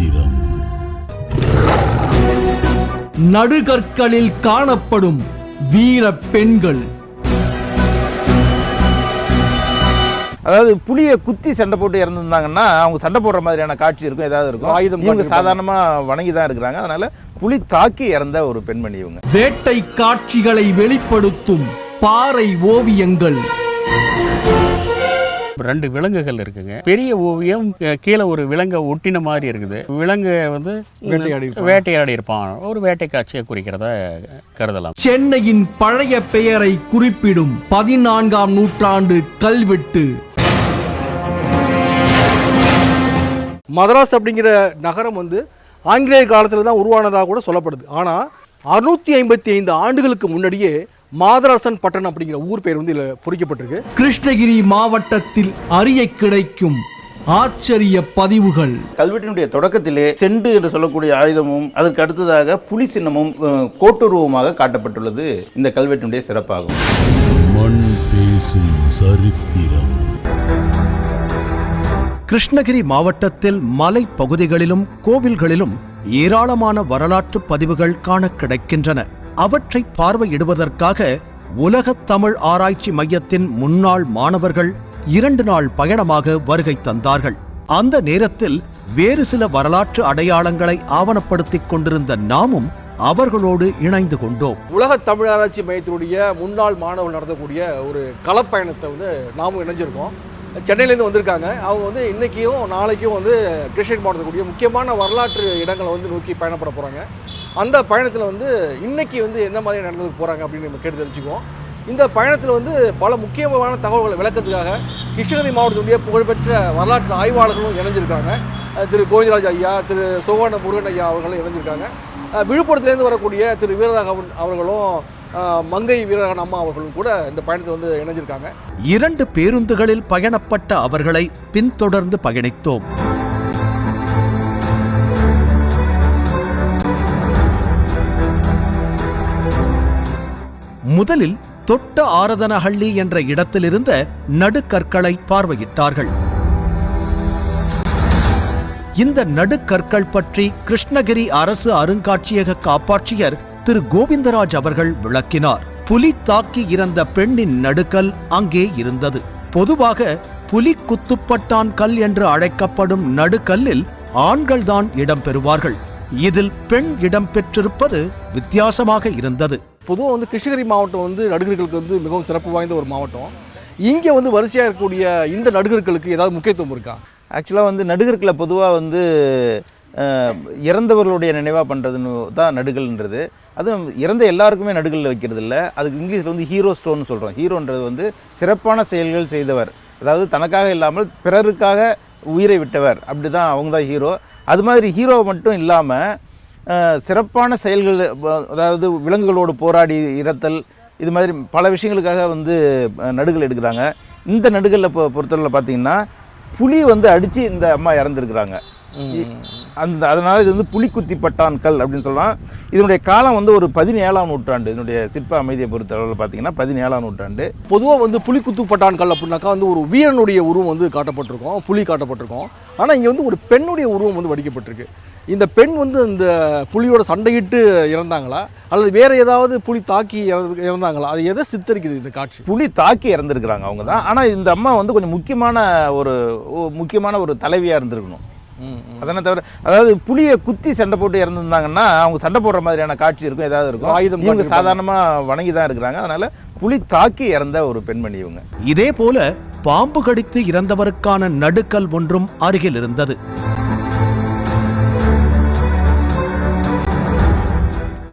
சரித்திரம் நடுகற்களில் காணப்படும் வீர பெண்கள். அதாவது புலியை குத்தி சண்டை போட்டு இறந்துருந்தாங்கன்னா அவங்க சண்டை போடுற மாதிரியான காட்சி இருக்கும் ஏதாவது இருக்கும். ஆயுதம் இவங்க காட்டியிருப்பாங்க. சாதாரணமா வணங்கி தான் இருக்கிறாங்க. அதனால புலி தாக்கி இறந்த ஒரு பெண்மணி இவங்க. வேட்டை காட்சிகளை வெளிப்படுத்தும் பாறை ஓவியங்கள். ரெண்டு விலங்குகள் இருக்குங்க. பெரிய ஓவியம் கீழே ஒரு விலங்கை ஒட்டின மாதிரி இருக்குது. விலங்கு வந்து வேட்டையாடி இருப்பான். ஒரு வேட்டை காட்சியை குறிக்கிறத கருதலாம். சென்னையின் பழைய பெயரை குறிப்பிடும் பதினான்காம் நூற்றாண்டு கல்வெட்டு. மதராஸ் அப்படிங்கிற நகரம் வந்து ஆங்கிலேய காலத்தில் தான் உருவானதாக கூட சொல்லப்படுது. ஆனால் அறுநூத்தி ஐம்பத்தி ஐந்து ஆண்டுகளுக்கு முன்னாடியே மாதராசன் பட்டணம் அப்படிங்கிற ஊர் பேர் வந்து இதில் பொறிக்கப்பட்டிருக்கு. கிருஷ்ணகிரி மாவட்டத்தில் அறிய கிடைக்கும் ஆச்சரிய பதிவுகள். கல்வெட்டினுடைய தொடக்கத்திலே செண்டு என்று சொல்லக்கூடிய ஆயுதமும் அதற்கு அடுத்ததாக புலி சின்னமும் கோட்டுருவமாக காட்டப்பட்டுள்ளது. இந்த கல்வெட்டினுடைய சிறப்பாகும். மண் பேசும் சரித்திரம். கிருஷ்ணகிரி மாவட்டத்தில் மலை பகுதிகளிலும் கோவில்களிலும் ஏராளமான வரலாற்று பதிவுகள் காண கிடைக்கின்றன. அவற்றை பார்வையிடுவதற்காக உலகத் தமிழ் ஆராய்ச்சி மையத்தின் முன்னாள் மாணவர்கள் இரண்டு நாள் பயணமாக வருகை தந்தார்கள். அந்த நேரத்தில் வேறு சில வரலாற்று அடையாளங்களை ஆவணப்படுத்திக் கொண்டிருந்த நாமும் அவர்களோடு இணைந்து கொண்டோம். உலக தமிழ் ஆராய்ச்சி மையத்தினுடைய முன்னாள் மாணவர்கள் நடத்தக்கூடிய ஒரு களப்பயணத்தை வந்து நாமும் இணைஞ்சிருக்கோம். சென்னையிலேருந்து வந்திருக்காங்க. அவங்க வந்து இன்றைக்கியும் நாளைக்கும் வந்து கிருஷ்ணகிரி மாவட்டத்துக்கூடிய முக்கியமான வரலாற்று இடங்களை வந்து நோக்கி பயணப்பட போகிறாங்க அந்த பயணத்தில் வந்து இன்றைக்கி வந்து என்ன மாதிரி நடந்துக்கு போகிறாங்க அப்படின்னு நம்ம கேட்டு தெரிஞ்சுக்குவோம். இந்த பயணத்தில் வந்து பல முக்கியமான தகவல்களை விளக்கத்துக்காக கிருஷ்ணகிரி மாவட்டத்துடைய புகழ்பெற்ற வரலாற்று ஆய்வாளர்களும் இணைஞ்சிருக்காங்க. திரு கோவிந்தராஜ் ஐயா திரு சோவான முருகன் ஐயா அவர்களும் இணைஞ்சிருக்காங்க. விழுப்புரத்துலேருந்து வரக்கூடிய திரு வீரராகவன் அவர்களும் மங்கை வீரராகவன் அம்மா அவர்களும் கூட இந்த பயணத்தில் வந்து இணைஞ்சிருக்காங்க. இரண்டு பேருந்துகளில் பயணப்பட்ட அவர்களை பின்தொடர்ந்து பயணித்தோம். முதலில் தொட்ட ஆரதனஹள்ளி என்ற இடத்திலிருந்த நடுக்கற்களை பார்வையிட்டார்கள். இந்த நடுக்கற்கள் பற்றி கிருஷ்ணகிரி அரசு அருங்காட்சியக காப்பாட்சியர் திரு கோவிந்தராஜ் அவர்கள் விளக்கினார். புலி தாக்கி இறந்த பெண்ணின் நடுக்கல் அங்கே இருந்தது. பொதுவாக புலி குத்துப்பட்டான் கல் என்று அழைக்கப்படும் நடுக்கல்லில் ஆண்கள்தான் இடம்பெறுவார்கள் இதில் பெண் இடம்பெற்றிருப்பது வித்தியாசமாக இருந்தது. பொதுவாக வந்து கிருஷ்ணகிரி மாவட்டம் வந்து நடுகர்களுக்கு வந்து மிகவும் சிறப்பு வாய்ந்த ஒரு மாவட்டம். இங்கே வந்து வரிசையாக இருக்கக்கூடிய இந்த நடுகர்களுக்கு ஏதாவது முக்கியத்துவம் இருக்கா? ஆக்சுவலாக வந்து நடுகர்களை பொதுவாக வந்து இறந்தவர்களுடைய நினைவாக பண்ணுறதுன்னு தான் நடுகள்ன்றது. அதுவும் இறந்த எல்லாருக்குமே நடுகளில் வைக்கிறது இல்லை அதுக்கு இங்கிலீஷில் வந்து ஹீரோ ஸ்டோன் சொல்கிறோம் ஹீரோன்றது வந்து சிறப்பான செயல்கள் செய்தவர். அதாவது தனக்காக இல்லாமல் பிறருக்காக உயிரை விட்டவர். அப்படி தான் அவங்க தான் ஹீரோ அது மாதிரி ஹீரோ மட்டும் இல்லாமல் சிறப்பான செயல்கள் அதாவது விலங்குகளோடு போராடி இறத்தல் இது மாதிரி பல விஷயங்களுக்காக வந்து நடுகள் எடுக்கிறாங்க. இந்த நடுகளில் பொ பொறுத்தவரையில் பார்த்தீங்கன்னா புலி வந்து அடித்து இந்த அம்மா இறந்துருக்குறாங்க. அந்த அதனால் இது வந்து புலிக்குத்தி பட்டான் கல் அப்படின்னு சொல்லலாம். இதனுடைய காலம் வந்து ஒரு பதினேழாம் நூற்றாண்டு. இதனுடைய சிற்ப அமைதியை பொறுத்தளவில் பார்த்தீங்கன்னா பதினேழாம் நூற்றாண்டு. பொதுவாக வந்து புலி குத்துப்பட்டான் கல் அப்படின்னாக்கா வந்து ஒரு வீரனுடைய உருவம் வந்து காட்டப்பட்டிருக்கும். புலி காட்டப்பட்டிருக்கும். ஆனால் இங்கே வந்து ஒரு பெண்ணுடைய உருவம் வந்து வடிக்கப்பட்டிருக்கு. இந்த பெண் வந்து இந்த புலியோட சண்டையிட்டு இறந்தாங்களா? அல்லது வேற ஏதாவது புலி தாக்கி இறந்து- இறந்தாங்களா? அது எதை சித்தரிக்குது இந்த காட்சி? புலி தாக்கி இறந்துருக்குறாங்க அவங்க தான். ஆனால் இந்த அம்மா வந்து கொஞ்சம் முக்கியமான ஒரு முக்கியமான ஒரு தலைவியாக இருந்திருக்கணும். அதனை தவிர அதாவது புலியை குத்தி சண்டை போட்டு இறந்துருந்தாங்கன்னா அவங்க சண்டை போடுற மாதிரியான காட்சி இருக்கும் ஏதாவது இருக்கும். ஆயுதம் இவங்க. சாதாரணமாக வணங்கி தான் இருக்கிறாங்க. அதனால புலி தாக்கி இறந்த ஒரு பெண்மணி இவங்க. இதே போல பாம்பு கடித்து இறந்தவருக்கான நடுக்கல் ஒன்றும் அருகில் இருந்தது.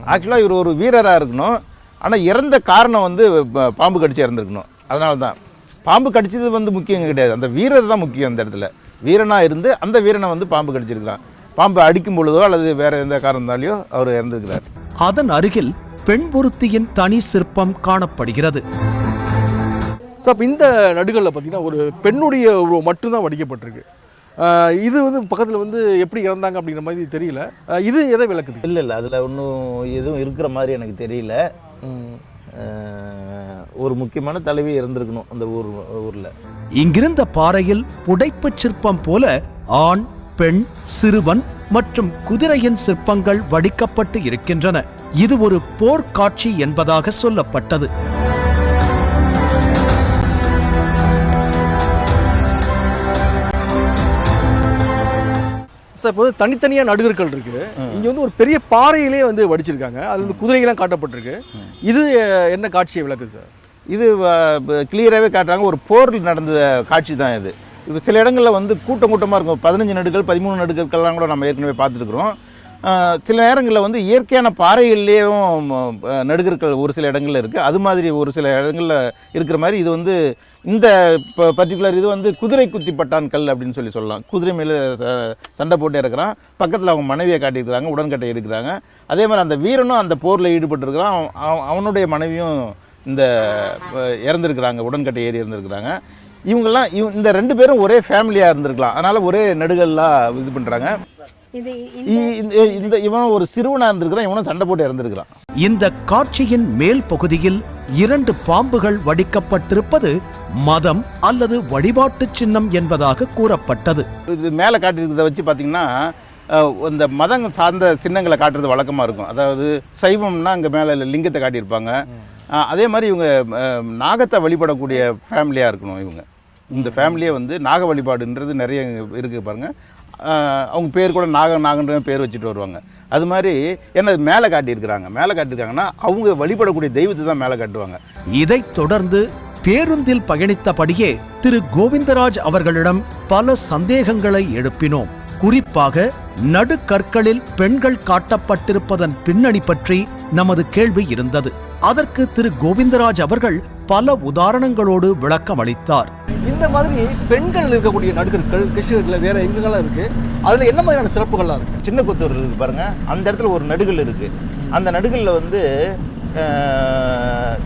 ஆக்சுவலாக இவர் ஒரு வீரராக இருக்கணும். ஆனால் இறந்த காரணம் வந்து ப- பாம்பு கடிச்சு இறந்துருக்கணும். அதனால தான் பாம்பு கடிச்சது வந்து முக்கியம் கிடையாது. அந்த வீரர் தான் முக்கியம் அந்த இடத்துல. வீரனாக இருந்து அந்த வீரனை வந்து பாம்பு கடிச்சிருக்கிறான். பாம்பு அடிக்கும் பொழுதோ அல்லது வேற எந்த காரணத்தாலேயோ அவர் இறந்துருக்கிறார். அதன் அருகில் பெண் ஒருத்தியின் தனி சிற்பம் காணப்படுகிறது. ஸோ அப்போ இந்த நடுகளில் பார்த்தீங்கன்னா ஒரு பெண்ணுடைய உருவம் மட்டும்தான் வடிக்கப்பட்டிருக்கு. இது வந்து பக்கத்தில் வந்து எப்படி இறந்தாங்க அப்படிங்கிற மாதிரி தெரியல. இது எதை விளக்குது? இல்லை இல்லை அதில் ஒன்றும் எதுவும் இருக்கிற மாதிரி எனக்கு தெரியல. ஒரு முக்கியமான தலைவி இருந்திருக்கணும் அந்த ஊர் ஊரில். இங்கிருந்த பாறையில் புடைப்புச் சிற்பம் போல ஆண் பெண் சிறுவன் மற்றும் குதிரையின் சிற்பங்கள் வடிக்கப்பட்டு இருக்கின்றன. இது ஒரு போர்க்காட்சி என்பதாக சொல்லப்பட்டது. இப்போ வந்து தனித்தனியாக நடுகர்கள் இருக்குது இங்கே வந்து ஒரு பெரிய பாறையிலே வந்து வடிச்சிருக்காங்க. அது வந்து குதிரைகள்லாம் காட்டப்பட்டிருக்கு. இது என்ன காட்சியை விளக்குது சார்? இது கிளியராகவே காட்டுறாங்க. ஒரு போரில் நடந்த காட்சி தான் இது. இப்போ சில இடங்களில் வந்து கூட்டம் கூட்டமாக இருக்கும். பதினஞ்சு நடுகள் பதிமூணு நடுகள்லாம் கூட நம்ம ஏற்கனவே பார்த்துருக்குறோம். சில நேரங்களில் வந்து இயற்கையான பாறைகள்லேயும் நடுகர்கள் ஒரு சில இடங்களில் இருக்குது அது மாதிரி ஒரு சில இடங்களில் இருக்கிற மாதிரி இது வந்து இந்த இப்போ பர்டிகுலர் இது வந்து குதிரை குத்தி பட்டான் கல் அப்படின்னு சொல்லி சொல்லலாம். குதிரை மேலே சண்டை போட்டு இறக்குறான் பக்கத்தில் அவங்க மனைவியை காட்டியிருக்கிறாங்க உடன்கட்டை இருக்கிறாங்க. அதே மாதிரி அந்த வீரனும் அந்த போரில் ஈடுபட்டிருக்கிறான். அவன் அவனுடைய மனைவியும் இந்த இறந்துருக்கிறாங்க உடன்கட்டை ஏறி இருந்திருக்கிறாங்க இவங்கெல்லாம் இவ் இந்த ரெண்டு பேரும் ஒரே ஃபேமிலியாக இருந்திருக்கலாம். அதனால் ஒரே நெடுகல்லாம் இது பண்ணுறாங்க இந்த இவன் ஒரு சிறுவனாக இருந்திருக்கிறான் இவனும் சண்டை போட்டு இறந்துருக்கிறான். இந்த காட்சியின் மேல் பகுதியில் இரண்டு பாம்புகள் வடிக்கப்பட்டிருப்பது மதம் அல்லது வழிபாட்டு சின்னம் என்பதாக கூறப்பட்டது. இது மேலே காட்டியிருக்கிறத வச்சு பார்த்தீங்கன்னா இந்த மதம் சார்ந்த சின்னங்களை காட்டுறது வழக்கமாக இருக்கும். அதாவது சைவம்னா அங்கே மேலே லிங்கத்தை காட்டியிருப்பாங்க. அதே மாதிரி இவங்க நாகத்தை வழிபடக்கூடிய ஃபேமிலியாக இருக்கணும் இவங்க. இந்த ஃபேமிலியே வந்து நாக வழிபாடுன்றது நிறைய இருக்குது பாருங்கள் அவங்க பேர் கூட நாக நாகன்ற பேர் வச்சுட்டு வருவாங்க. அது மாதிரி என்ன மேலே காட்டியிருக்கிறாங்க. மேலே காட்டியிருக்காங்கன்னா அவங்க வழிபடக்கூடிய தெய்வத்தை தான் மேலே காட்டுவாங்க. இதைத் தொடர்ந்து பேருந்தில் பயணித்தபடியே திரு கோவிந்தராஜ் அவர்களிடம் பல சந்தேகங்களை எழுப்பினோம். குறிப்பாக நடுக்கற்களில் பெண்கள் காட்டப்பட்டிருப்பதன் பின்னணி பற்றி நமது கேள்வி இருந்தது. அதற்கு திரு கோவிந்தராஜ் அவர்கள் பல உதாரணங்களோடு விளக்கம் அளித்தார். இந்த மாதிரி பெண்கள் இருக்கக்கூடிய நடுகர்கள் கிருஷ்ணகிரியில் வேற எங்கெங்கெல்லாம் இருக்கு? அதில் என்ன மாதிரியான சிறப்புகள்லாம் இருக்கு? சின்ன கொத்தூர் இருக்கு பாருங்க. அந்த இடத்துல ஒரு நடுகள் இருக்கு. அந்த நடுகளில் வந்து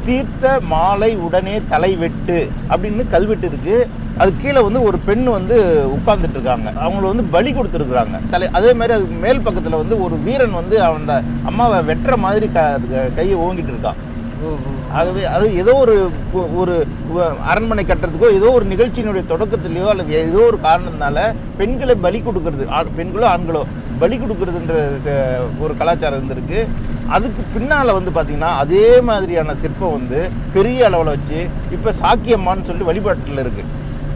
தீர்த்த மாலை உடனே தலை வெட்டு அப்படின்னு கல்வெட்டு இருக்கு. அது கீழே வந்து ஒரு பெண் வந்து உட்கார்ந்துட்டு இருக்காங்க. அவங்கள வந்து பலி கொடுத்துருக்குறாங்க. தலை அதே மாதிரி அது மேல் பக்கத்தில் வந்து ஒரு வீரன் வந்து அவன் அம்மாவை வெட்டுற மாதிரி க கையை ஓங்கிட்டு இருக்கான். ஆகவே அது ஏதோ ஒரு ஒரு அரண்மனை கட்டுறதுக்கோ ஏதோ ஒரு நிகழ்ச்சியினுடைய தொடக்கத்திலேயோ அல்லது ஏதோ ஒரு காரணத்தினால பெண்களை பலி கொடுக்கறது பெண்களோ ஆண்களோ பலி கொடுக்கறதுன்ற ஒரு கலாச்சாரம் இருந்திருக்கு. அதுக்கு பின்னால் வந்து பார்த்திங்கன்னா அதே மாதிரியான சிற்பம் வந்து பெரிய அளவில் வச்சு இப்போ சாக்கியம்மான்னு சொல்லி வழிபாட்டில் இருக்குது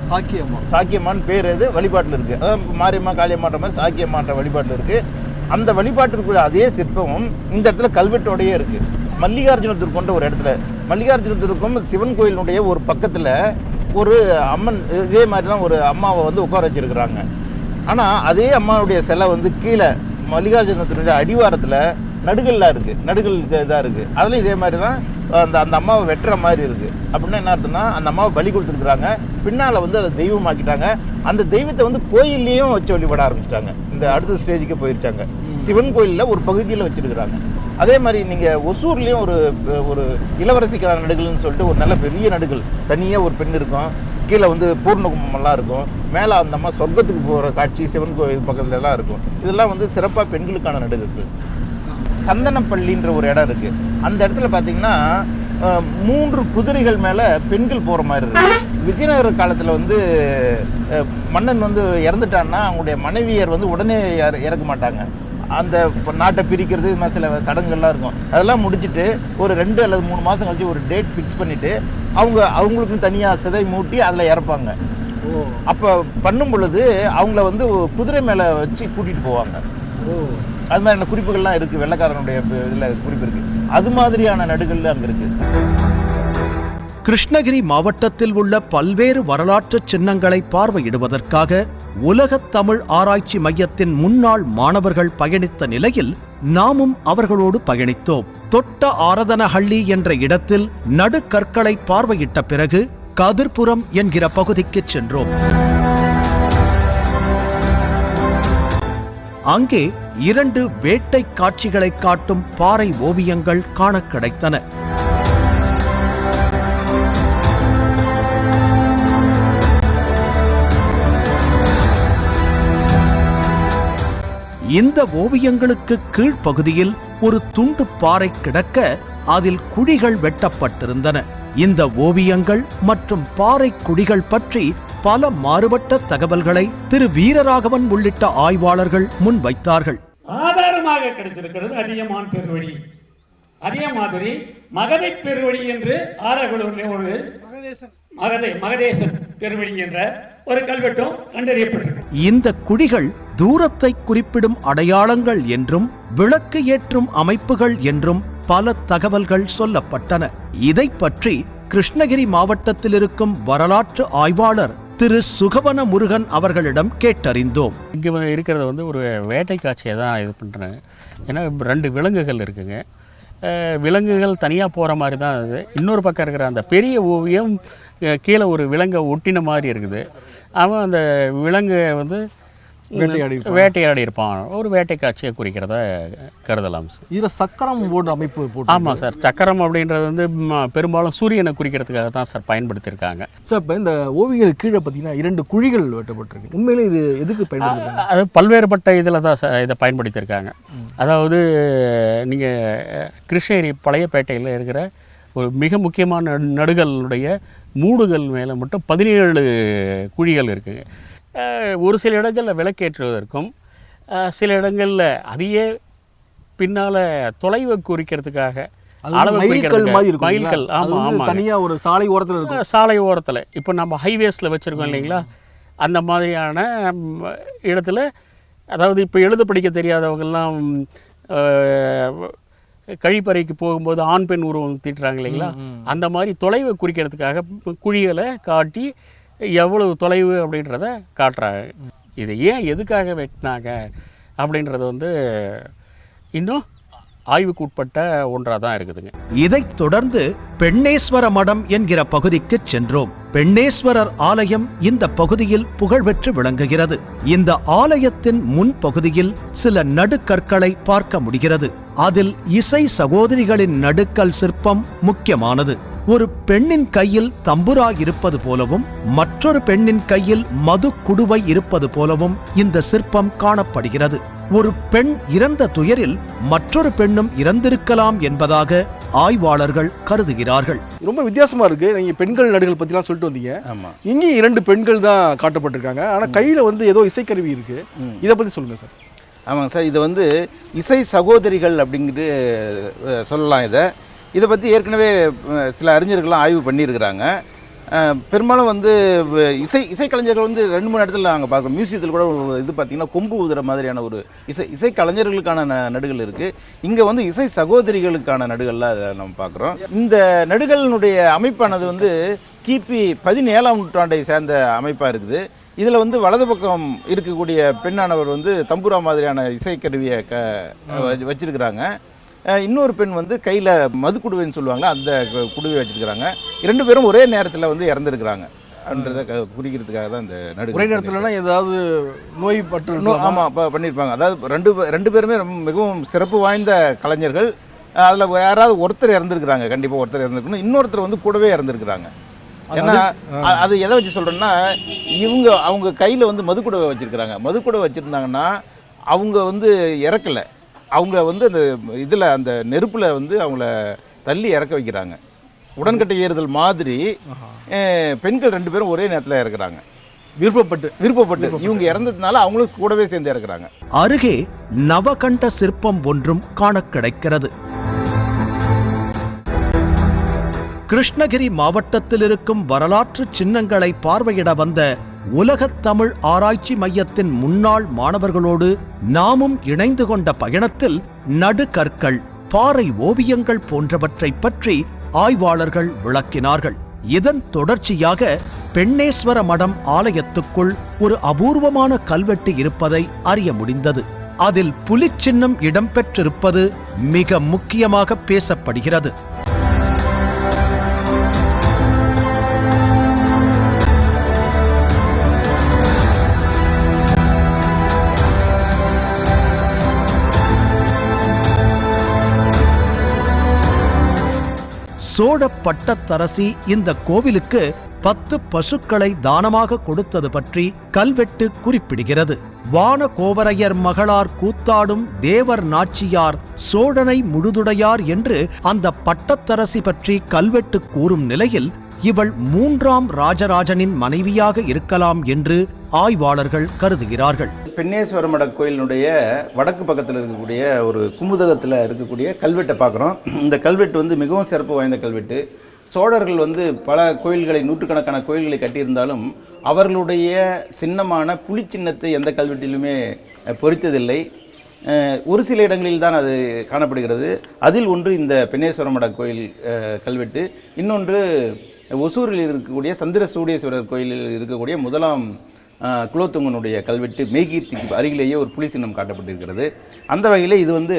சாக்கியம்மா. சாக்கியம்மான் பேர் எது? வழிபாட்டில் இருக்குது அதான் மாரியம்மா காளியம்மான்ற மாதிரி சாக்கியம்மான்ற வழிபாட்டில் இருக்குது அந்த வழிபாட்டிற்கு அதே சிற்பமும் இந்த இடத்துல கல்வெட்டோடயே இருக்குது மல்லிகார்ஜுனத்தூர் கொண்ட ஒரு இடத்துல. மல்லிகார்ஜுனத்தூருக்கும் சிவன் கோயிலினுடைய ஒரு பக்கத்தில் ஒரு அம்மன் இதே மாதிரி தான் ஒரு அம்மாவை வந்து உட்கார வச்சிருக்கிறாங்க. ஆனால் அதே அம்மாவுடைய சிலை வந்து கீழே மல்லிகார்ஜுனத்தினுடைய அடிவாரத்தில் நடுகள்லாம் இருக்குது நடுகள் இதாக இருக்குது அதுலேயும் இதே மாதிரி தான் அந்த அந்த அம்மாவை வெட்டுற மாதிரி இருக்குது அப்படின்னா என்ன அர்த்தம்னா அந்த அம்மாவை பலி கொடுத்துருக்குறாங்க. பின்னால் வந்து அதை தெய்வமாக்கிட்டாங்க. அந்த தெய்வத்தை வந்து கோயில்லையும் வச்சு வழிபட ஆரம்பிச்சிட்டாங்க. இந்த அடுத்த ஸ்டேஜுக்கு போயிருச்சாங்க. சிவன் கோயிலில் ஒரு பகுதியில் வச்சிருக்கிறாங்க. அதே மாதிரி நீங்கள் ஒசூர்லேயும் ஒரு ஒரு இளவரசிக்கான நடுகள்னு சொல்லிட்டு ஒரு நல்ல பெரிய நடுகள் தனியாக ஒரு பெண் இருக்கும். கீழே வந்து பூர்ணகுமெல்லாம் இருக்கும். மேலே அந்த அம்மா சொர்க்கத்துக்கு போகிற காட்சி சிவன் கோயில் பக்கத்துல எல்லாம் இருக்கும். இதெல்லாம் வந்து சிறப்பாக பெண்களுக்கான நடுகள் சந்தனப்பள்ளின்ற ஒரு இடம் இருக்குது அந்த இடத்துல பார்த்தீங்கன்னா மூன்று குதிரைகள் மேலே பெண்கள் போகிற மாதிரி இருக்கு. விஜயநகர காலத்தில் வந்து மன்னன் வந்து இறந்துட்டான்னா அவங்களுடைய மனைவியர் வந்து உடனே இற- இறக்க மாட்டாங்க. அந்த இப்ப நாட்டை பிரிக்கிறது இது மாதிரி சில சடங்குகள்லாம் இருக்கும். அதெல்லாம் முடிச்சுட்டு ஒரு ரெண்டு அல்லது மூணு மாதம் கழிச்சு ஒரு டேட் ஃபிக்ஸ் பண்ணிவிட்டு அவங்க அவங்களுக்கும் தனியாக சிதை மூட்டி அதில் இறப்பாங்க. ஓ. அப்போ பண்ணும் பொழுது அவங்கள வந்து குதிரை மேலே வச்சு கூட்டிகிட்டு போவாங்க. ஓ. அது மாதிரியான குறிப்புகள்லாம் இருக்குது வெள்ளைக்காரனுடைய இதில் குறிப்பு இருக்குது அது மாதிரியான நடுகள் அங்கே இருக்குது கிருஷ்ணகிரி மாவட்டத்தில் உள்ள பல்வேறு வரலாற்று சின்னங்களை பார்வையிடுவதற்காக உலகத் தமிழ் ஆராய்ச்சி மையத்தின் முன்னாள் மாணவர்கள் பயணித்த நிலையில் நாமும் அவர்களோடு பயணித்தோம். தொட்ட ஆரதனஹள்ளி என்ற இடத்தில் நடுக்கற்களை பார்வையிட்ட பிறகு கதிர்புரம் என்கிற பகுதிக்கு சென்றோம். அங்கே இரண்டு வேட்டை காட்சிகளை காட்டும் பாறை ஓவியங்கள் காண கிடைத்தன. இந்த ஓவியங்களுக்கு கீழ்ப்பகுதியில் ஒரு துண்டு பாறை கிடக்க அதில் குழிகள் வெட்டப்பட்டிருந்தன. இந்த ஓவியங்கள் மற்றும் பாறை குழிகள் பற்றி பல மாறுபட்ட தகவல்களை திரு வீரராகவன் உள்ளிட்ட ஆய்வாளர்கள் முன்வைத்தார்கள். ஆதாரமாக கிடைத்திருக்கிறது அதியமான் பெருவழி. அதே மாதிரி மகதை பெருவழி என்று ஆரகுளூரில் ஒரு மகதை மகதேசன் பெருவழி என்ற ஒரு கல்வெட்டும் கண்டறியப்பட்டிருக்கு. இந்த குழிகள் தூரத்தை குறிப்பிடும் அடையாளங்கள் என்றும் விளக்கு ஏற்றும் அமைப்புகள் என்றும் பல தகவல்கள் சொல்லப்பட்டன. இதை பற்றி கிருஷ்ணகிரி மாவட்டத்தில் இருக்கும் வரலாற்று ஆய்வாளர் திரு. சுகவன முருகன் அவர்களிடம் கேட்டறிந்தோம். இங்கே இருக்கிறது வந்து ஒரு வேட்டை காட்சியை தான் இது பண்ணுறேன் ஏன்னா ரெண்டு விலங்குகள் இருக்குங்க. விலங்குகள் தனியாக போகிற மாதிரி தான் அது. இன்னொரு பக்கம் இருக்கிற அந்த பெரிய ஓவியம் கீழே ஒரு விலங்கை ஒட்டின மாதிரி இருக்குது. அவன் அந்த விலங்கை வந்து வேட்டையாடி. வேட்டையாடி இருப்பான் ஒரு வேட்டை காட்சியை குறிக்கிறத கருதலாம் சார். இதில் சக்கரம் போன்ற அமைப்பு ஆமாம் சார். சக்கரம் அப்படின்றது வந்து பெரும்பாலும் சூரியனை குறிக்கிறதுக்காக தான் சார் பயன்படுத்தியிருக்காங்க. சார் இப்போ இந்த ஓவியங்களுக்கு கீழே பார்த்தீங்கன்னா இரண்டு குழிகள் வெட்டப்பட்டிருக்கு. உண்மையிலே இது எதுக்கு பயன்படுத்துறாங்க? அது பல்வேறுபட்ட இதில் தான் ச- இதை பயன்படுத்தியிருக்காங்க. அதாவது நீங்கள் கிருஷ்ணகிரி பழையப்பேட்டையில் இருக்கிற ஒரு மிக முக்கியமான நடு- நடுகளுடைய மூடுகள் மேலே மட்டும் பதினேழு குழிகள் இருக்குங்க. ஒரு சில இடங்களில் விளக்கேற்றுவதற்கும் சில இடங்களில் அதையே பின்னால் தொலைவை குறிக்கிறதுக்காக அளவு? அது ஆமாம் ஆமாம் தனியா ஒரு சாலை ஓரத்தில் இருக்கும். சாலை ஓரத்தில். இப்போ நம்ம ஹைவேஸில் வச்சுருக்கோம் இல்லைங்களா? அந்த மாதிரியான இடத்துல அதாவது இப்போ எழுத படிக்க தெரியாதவங்கெல்லாம் கழிப்பறைக்கு போகும்போது ஆண் பெண் உருவம் தீட்டுறாங்க இல்லைங்களா? அந்த மாதிரி தொலைவை குறிக்கிறதுக்காக குழிகளை காட்டி எவ்வளவு தொலைவு அப்படின்றத காட்டுறாங்க. இது ஏன் எதுக்காக வெட்டினாங்க அப்படின்றது வந்து இன்னும் ஆய்வுக்கு உட்பட்ட ஒன்றாக தான் இருக்குதுங்க. இதைத் தொடர்ந்து பெண்ணேஸ்வர மடம் என்கிற பகுதிக்கு சென்றோம். பெண்ணேஸ்வரர் ஆலயம் இந்த பகுதியில் புகழ்பெற்று விளங்குகிறது. இந்த ஆலயத்தின் முன் பகுதியில் சில நடுக்கற்களை பார்க்க முடிகிறது. அதில் இசை சகோதரிகளின் நடுக்கல் சிற்பம் முக்கியமானது. ஒரு பெண்ணின் கையில் தம்புரா இருப்பது போலவும் மற்றொரு பெண்ணின் கையில் மது குடுவை இருப்பது போலவும் இந்த சிற்பம் காணப்படுகிறது. ஒரு பெண் இறந்த துயரில் மற்றொரு பெண்ணும் இறந்திருக்கலாம் என்பதாக ஆய்வாளர்கள் கருதுகிறார்கள். ரொம்ப வித்தியாசமா இருக்கு. நீங்க பெண்கள் நடுகள் பத்திலாம் சொல்லிட்டு வந்தீங்க. ஆமாம் இங்கேயும் இரண்டு பெண்கள் தான் காட்டப்பட்டிருக்காங்க. ஆனா கையில வந்து ஏதோ இசைக்கருவி இருக்கு. இதை பத்தி சொல்லுங்க சார். ஆமாங்க சார் இது வந்து இசை சகோதரிகள் அப்படிங்கிட்டு சொல்லலாம் இதை. இதை பற்றி ஏற்கனவே சில அறிஞர்கள்லாம் ஆய்வு பண்ணியிருக்கிறாங்க. பெரும்பாலும் வந்து இசை இசைக்கலைஞர்கள் வந்து ரெண்டு மூணு இடத்துல நாங்கள் பார்க்குறோம். மியூசியத்தில் கூட ஒரு இது பார்த்திங்கன்னா கொம்பு ஊதுற மாதிரியான ஒரு இசை இசைக்கலைஞர்களுக்கான ந நடுகள் இருக்குது இங்கே வந்து இசை சகோதரிகளுக்கான நடுகள்லாம் அதை நம்ம பார்க்குறோம். இந்த நடுகளினுடைய அமைப்பானது வந்து கிபி பதினேழாம் நூற்றாண்டை சேர்ந்த அமைப்பாக இருக்குது. இதில் வந்து வலது பக்கம் இருக்கக்கூடிய பெண்ணானவர் வந்து தம்புரா மாதிரியான இசைக்கருவியை க வச்சு- வச்சிருக்கிறாங்க. இன்னொரு பெண் வந்து கையில் மது குடுவைன்னு சொல்லுவாங்க அந்த குடுவை வச்சிருக்கிறாங்க. இரண்டு பேரும் ஒரே நேரத்தில் வந்து இறந்துருக்கிறாங்க. அப்படின்றத குறிக்கிறதுக்காக தான் இந்த நடு ஒரே நேரத்துலனா ஏதாவது நோய் பட்டு ஆமாம் இப்போ பண்ணியிருப்பாங்க அதாவது ரெண்டு ரெண்டு பேருமே ரொம்ப மிகவும் சிறப்பு வாய்ந்த கலைஞர்கள். அதில் யாராவது ஒருத்தர் இறந்துருக்குறாங்க கண்டிப்பாக ஒருத்தர் இறந்துருக்கணும். இன்னொருத்தர் வந்து கூடவே இறந்துருக்குறாங்க. ஏன்னா அது எதை வச்சு சொல்கிறேன்னா இவங்க அவங்க கையில் வந்து மதுக்குடவை வச்சுருக்கிறாங்க. மதுக்குடவை வச்சுருந்தாங்கன்னா அவங்க வந்து இறக்கலை. அவங்க வந்து அந்த இதில் அந்த நெருப்பில் வந்து அவங்கள தள்ளி இறக்க வைக்கிறாங்க. உடன்கட்டை ஏறுதல் மாதிரி பெண்கள் ரெண்டு பேரும் ஒரே நேரத்தில் இறக்குறாங்க. விருப்பப்பட்டு. விருப்பப்பட்டு. இவங்க இறந்ததுனால அவங்களும் கூடவே சேர்ந்து இறக்குறாங்க. அருகே நவகண்ட சிற்பம் ஒன்றும் காணக் கிடைக்கிறது. கிருஷ்ணகிரி மாவட்டத்தில் இருக்கும் வரலாற்று சின்னங்களை பார்வையிட வந்த உலகத் தமிழ் ஆராய்ச்சி மையத்தின் முன்னாள் மாணவர்களோடு நாமும் இணைந்து கொண்ட பயணத்தில் நடுகற்கள் பாறை ஓவியங்கள் போன்றவற்றைப் பற்றி ஆய்வாளர்கள் விளக்கினார்கள். இதன் தொடர்ச்சியாக பெண்ணேஸ்வர மடம் ஆலயத்துக்குள் ஒரு அபூர்வமான கல்வெட்டு இருப்பதை அறிய முடிந்தது. அதில் புலிச்சின்னம் இடம்பெற்றிருப்பது மிக முக்கியமாக பேசப்படுகிறது. சோழ பட்டத்தரசி இந்த கோவிலுக்கு பத்து பசுக்களை தானமாக கொடுத்தது பற்றி கல்வெட்டு குறிப்பிடுகிறது. வான கோவரையர் மகளார் கூத்தாடும் தேவர் நாச்சியார் சோழனை முழுதுடையார் என்று அந்த பட்டத்தரசி பற்றி கல்வெட்டு கூறும் நிலையில் இவள் மூன்றாம் ராஜராஜனின் மனைவியாக இருக்கலாம் என்று ஆய்வாளர்கள் கருதுகிறார்கள். பெண்ணேஸ்வரமட கோயிலினுடைய வடக்கு பக்கத்தில் இருக்கக்கூடிய ஒரு குமுதகத்தில் இருக்கக்கூடிய கல்வெட்டை பார்க்குறோம். இந்த கல்வெட்டு வந்து மிகவும் சிறப்பு வாய்ந்த கல்வெட்டு. சோழர்கள் வந்து பல கோயில்களை நூற்றுக்கணக்கான கோயில்களை கட்டியிருந்தாலும் அவர்களுடைய சின்னமான புலி சின்னத்தை எந்த கல்வெட்டிலுமே பொறித்ததில்லை. ஒரு சில இடங்களில் தான் அது காணப்படுகிறது. அதில் ஒன்று இந்த பெண்ணேஸ்வரமட கோயில் கல்வெட்டு. இன்னொன்று ஒசூரில் இருக்கக்கூடிய சந்திர சூடேஸ்வரர் கோயிலில் இருக்கக்கூடிய முதலாம் குலோத்துங்கனுடைய கல்வெட்டு மெய்கீர்த்திக்கு அருகிலேயே ஒரு புலி சின்னம் காட்டப்பட்டிருக்கிறது. அந்த வகையில் இது வந்து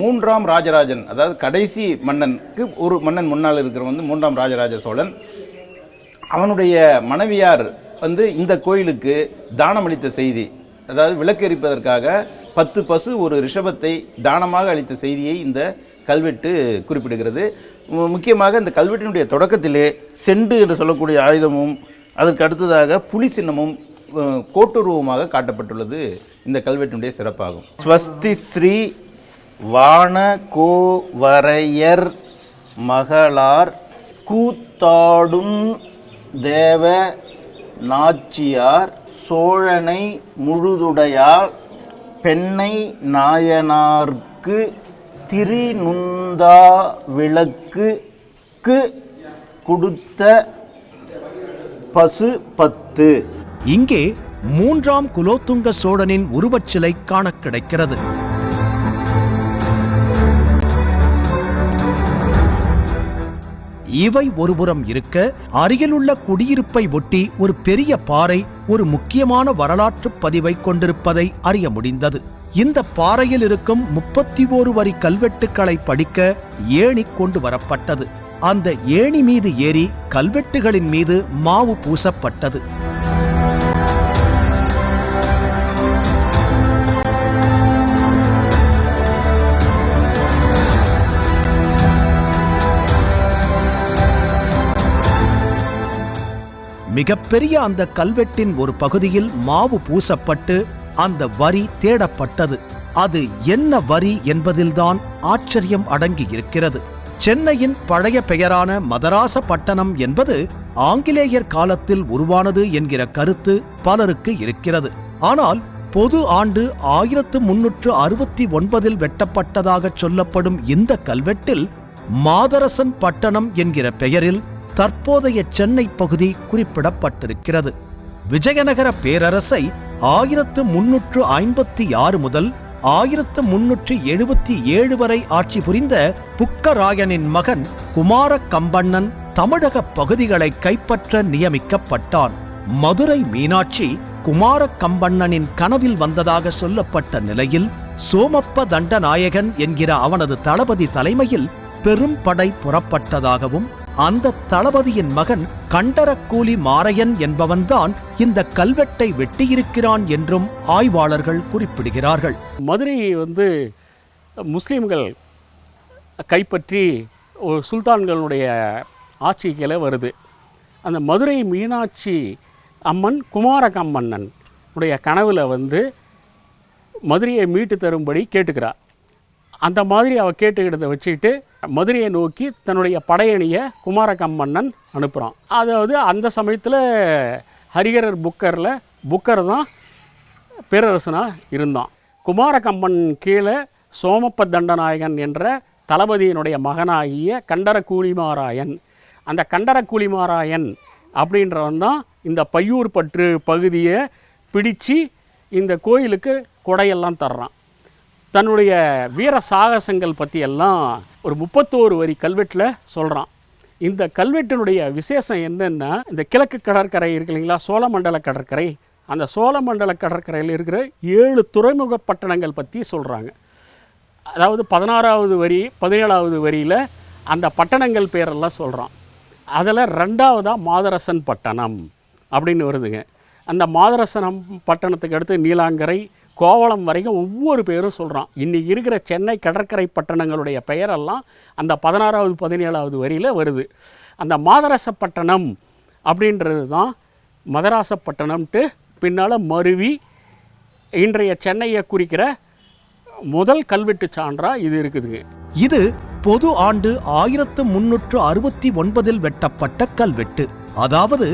மூன்றாம் ராஜராஜன் அதாவது கடைசி மன்னனுக்கு ஒரு மன்னன் முன்னால் இருக்கிற வந்து மூன்றாம் ராஜராஜ சோழன். அவனுடைய மனைவியார் வந்து இந்த கோயிலுக்கு தானம் அளித்த செய்தி அதாவது விளக்கெரிப்பதற்காக பத்து பசு ஒரு ரிஷபத்தை தானமாக அளித்த செய்தியை இந்த கல்வெட்டு குறிப்பிடுகிறது. முக்கியமாக இந்த கல்வெட்டினுடைய தொடக்கத்திலே செண்டு என்று சொல்லக்கூடிய ஆயுதமும் அதற்கு அடுத்ததாக புலி சின்னமும் கோட்டுருவமாக காட்டப்பட்டுள்ளது. இந்த கல்வெட்டினுடைய சிறப்பாகும். ஸ்வஸ்தி ஸ்ரீ வான கோவரையர் மகளார் கூத்தாடும் தேவ நாச்சியார் சோழனை முழுதுடையால் பெண்ணை நாயனார்க்கு திருநுந்தா விளக்குக்கு கொடுத்த பசு பத்து. இங்கே மூன்றாம் குலோத்துங்க சோழனின் உருவச்சிலை காண கிடைக்கிறது. இவை ஒருபுறம் இருக்க அருகிலுள்ள குடியிருப்பை ஒட்டி ஒரு பெரிய பாறை ஒரு முக்கியமான வரலாற்று பதிவை கொண்டிருப்பதை அறிய முடிந்தது. இந்த பாறையில் இருக்கும் முப்பத்தி ஓரு வரி கல்வெட்டுக்களை படிக்க ஏணி கொண்டு வரப்பட்டது. அந்த ஏணி மீது ஏறி கல்வெட்டுகளின் மீது மாவு பூசப்பட்டது. மிகப்பெரிய அந்த கல்வெட்டின் ஒரு பகுதியில் மாவு பூசப்பட்டு அந்த வரி தேடப்பட்டது. அது என்ன வரி என்பதில்தான் ஆச்சரியம் அடங்கி இருக்கிறது சென்னையின் பழைய பெயரான மதராச பட்டணம் என்பது ஆங்கிலேயர் காலத்தில் உருவானது என்கிற கருத்து பலருக்கு இருக்கிறது. ஆனால் பொது ஆண்டு ஆயிரத்து முன்னூற்று அறுபத்தி ஒன்பதில் வெட்டப்பட்டதாக சொல்லப்படும் இந்த கல்வெட்டில் மாதரசன் பட்டணம் என்கிற பெயரில் தற்போதைய சென்னை பகுதி குறிப்பிடப்பட்டிருக்கிறது. விஜயநகர பேரரசை ஆயிரத்து முன்னூற்று ஐம்பத்தி ஆறு முதல் ஆயிரத்து முன்னூற்றி எழுபத்தி ஏழு வரை ஆட்சி புரிந்த புக்கராயனின் மகன் குமார கம்பண்ணன் தமிழக பகுதிகளை கைப்பற்ற நியமிக்கப்பட்டான். மதுரை மீனாட்சி குமார கம்பண்ணனின் கனவில் வந்ததாக சொல்லப்பட்ட நிலையில் சோமப்ப தண்டநாயகன் என்கிற அவனது தளபதி தலைமையில் பெரும் படை புறப்பட்டதாகவும் அந்த தளபதியின் மகன் கண்டரக்கூலி மாரையன் என்பவன்தான் இந்த கல்வெட்டை வெட்டியிருக்கிறான் என்றும் ஆய்வாளர்கள் குறிப்பிடுகிறார்கள். மதுரை வந்து முஸ்லீம்கள் கைப்பற்றி சுல்தான்களுடைய ஆட்சி கீழே வருது. அந்த மதுரை மீனாட்சி அம்மன் குமாரகம்மன்னன் உடைய கனவில் வந்து மதுரையை மீட்டு தரும்படி கேட்டுக்கிறார். அந்த மாதிரி அவள் கேட்டுக்கிட்டதை வச்சுக்கிட்டு மதுரையை நோக்கி தன்னுடைய படையணியை குமாரகம்மன்னன் அனுப்புகிறான் அதாவது அந்த சமயத்தில் ஹரிகரர் புக்கரில் புக்கர் தான் பேரரசனாக இருந்தான். குமாரகம்பன் கீழே சோமப்ப தண்டநாயகன் என்ற தளபதியினுடைய மகனாகிய கண்டர கூலிமாராயன் அந்த கண்டர கூலிமாராயன் அப்படின்றவன் தான் இந்த பையூர் பற்று பகுதியை பிடிச்சு இந்த கோயிலுக்கு கொடையெல்லாம் தர்றான். தன்னுடைய வீர சாகசங்கள் பற்றியெல்லாம் ஒரு முப்பத்தோரு வரி கல்வெட்டில் சொல்கிறான் இந்த கல்வெட்டினுடைய விசேஷம் என்னென்னா இந்த கிழக்கு கடற்கரை இருக்கு இல்லைங்களா சோழமண்டல கடற்கரை. அந்த சோழமண்டல கடற்கரையில் இருக்கிற ஏழு துறைமுக பட்டணங்கள் பற்றி சொல்கிறாங்க அதாவது பதினாறாவது வரி பதினேழாவது வரியில் அந்த பட்டணங்கள் பேரெல்லாம் சொல்கிறான் அதில் ரெண்டாவதாக மாதரசன் பட்டணம் அப்படின்னு வருதுங்க. அந்த மாதரசனம் பட்டணத்துக்கு அடுத்து நீலாங்கரை கோவளம் வரைக்கும் ஒவ்வொரு பேரும் சொல்கிறான் இன்றைக்கி இருக்கிற சென்னை கடற்கரை பட்டணங்களுடைய பெயரெல்லாம் அந்த பதினாறாவது பதினேழாவது வரியில் வருது. அந்த மாதரசப்பட்டணம் அப்படின்றது தான் மதராசப்பட்டணம்ட்டு பின்னால் மருவி இன்றைய சென்னையை குறிக்கிற முதல் கல்வெட்டு சான்றாக இது இருக்குதுங்க. இது பொது ஆண்டு ஆயிரத்து முன்னூற்று அறுபத்தி ஒன்பதில் வெட்டப்பட்ட கல்வெட்டு. அதாவது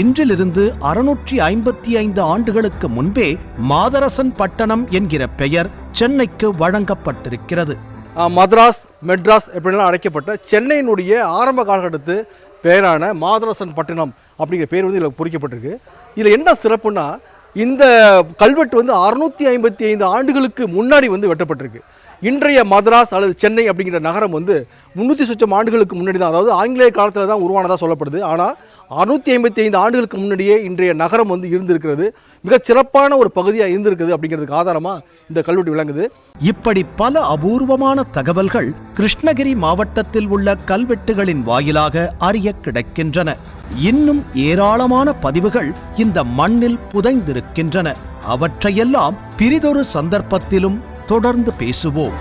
இன்றிலிருந்து அறுநூற்றி ஐம்பத்தி ஐந்து ஆண்டுகளுக்கு முன்பே மாதரசன் பட்டணம் என்கிற பெயர் சென்னைக்கு வழங்கப்பட்டிருக்கிறது. மதராஸ் மெட்ராஸ் எப்படிலாம் அழைக்கப்பட்ட சென்னையினுடைய ஆரம்ப காலகட்டத்து பெயரான மாதரசன் பட்டினம் அப்படிங்கிற பேர் வந்து இதில் பொறிக்கப்பட்டிருக்கு இதில் என்ன சிறப்புன்னா இந்த கல்வெட்டு வந்து அறுநூற்றி ஐம்பத்தி ஐந்து ஆண்டுகளுக்கு முன்னாடி வந்து வெட்டப்பட்டிருக்கு. இன்றைய மதராஸ் அல்லது சென்னை அப்படிங்கிற நகரம் வந்து முந்நூற்றி சுற்றம் ஆண்டுகளுக்கு முன்னாடி தான் அதாவது ஆங்கிலேய காலத்தில் தான் உருவானதாக சொல்லப்படுது. ஆனால் அறுநூத்தி ஐம்பத்தி ஐந்து ஆண்டுகளுக்கு முன்னாடியே இன்றைய நகரம் வந்து இருந்திருக்கிறது. மிக சிறப்பான ஒரு பகுதியாக இருந்திருக்குது அப்படிங்கிறதுக்கு ஆதாரமாக இந்த கல்வெட்டு விளங்குது. இப்படி பல அபூர்வமான தகவல்கள் கிருஷ்ணகிரி மாவட்டத்தில் உள்ள கல்வெட்டுகளின் வாயிலாக அறிய கிடைக்கின்றன. இன்னும் ஏராளமான பதிவுகள் இந்த மண்ணில் புதைந்திருக்கின்றன. அவற்றையெல்லாம் பிரிதொரு சந்தர்ப்பத்திலும் தொடர்ந்து பேசுவோம்.